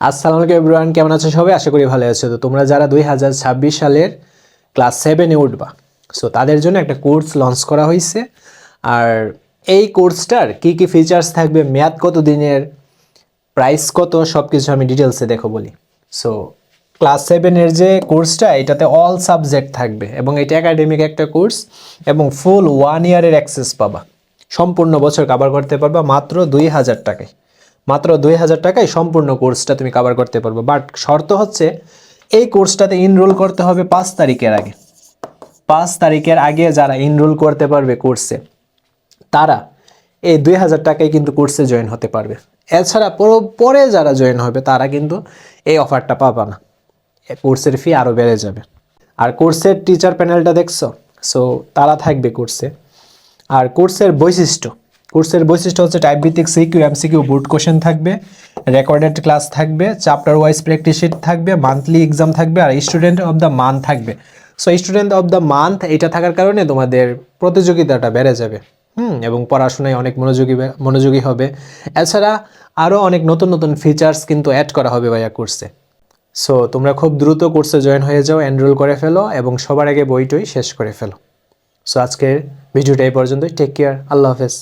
আসসালামু আলাইকুম এভরিওয়ান, কেমন আছো সবাই? আশা করি ভালো আছো। তো তোমরা যারা দুই হাজার ছাব্বিশ সালের ক্লাস সেভেনে উঠবা সো তাদের জন্য একটা কোর্স লঞ্চ করা হয়েছে আর এই কোর্সটার কি কি ফিচার্স থাকবে, মেয়াদ কত দিনের প্রাইস কত সব কিছু আমি ডিটেলসে দেখো বলি। সো ক্লাস সেভেনের যে কোর্সটা, এটাতে অল সাবজেক্ট থাকবে এবং এটা একাডেমিক একটা কোর্স এবং ফুল ওয়ান ইয়ারের অ্যাক্সেস পাবা। সম্পূর্ণ বছর কাভার করতে পারবা মাত্র দুই হাজার টাকায়। মাত্র দুই হাজার টাকায় সম্পূর্ণ কোর্সটা তুমি কাভার করতে পারবে। বাট শর্ত হচ্ছে, এই কোর্সটাতে ইনরোল করতে হবে পাঁচ তারিখের আগে। পাঁচ তারিখের আগে যারা ইনরোল করতে পারবে কোর্সে তারা এই দুই হাজার টাকায় কিন্তু কোর্সে জয়েন হতে পারবে। এছাড়া পর- যারা জয়েন হবে, তারা কিন্তু এই অফারটা পাবে না। কোর্সের ফি আরও বেড়ে যাবে। আর কোর্সের টিচার প্যানেলটা দেখছ? সো তারা থাকবে কোর্সে আর কোর্সের বৈশিষ্ট্য কোর্সের বৈশিষ্ট্য হচ্ছে টাইপ ভিত্তিক সিকিউ এমসিকিউ বোর্ড কোশ্চেন থাকবে রেকর্ডেড ক্লাস থাকবে চ্যাপ্টার ওয়াইজ প্র্যাকটিস শিট থাকবে মান্থলি এক্সাম থাকবে, আর স্টুডেন্ট অফ দ্য মান্থ থাকবে। So student of the month এটা থাকার কারণে তোমাদের প্রতিযোগিতাটা বেড়ে যাবে। হুম, এবং পড়াশোনায় অনেক মনোযোগী মনোযোগী হবে। এছাড়া আরও অনেক নতুন নতুন ফিচার্স কিন্তু অ্যাড করা হবে ভাইয়া কোর্সে সো তোমরা খুব দ্রুত কোর্সে জয়েন হয়ে যাও এনরোল করে ফেলো, এবং সবার আগে বইটই শেষ করে ফেলো। সো আজকের ভিডিওটা এই পর্যন্তই। টেক কেয়ার আল্লাহ হাফেজ।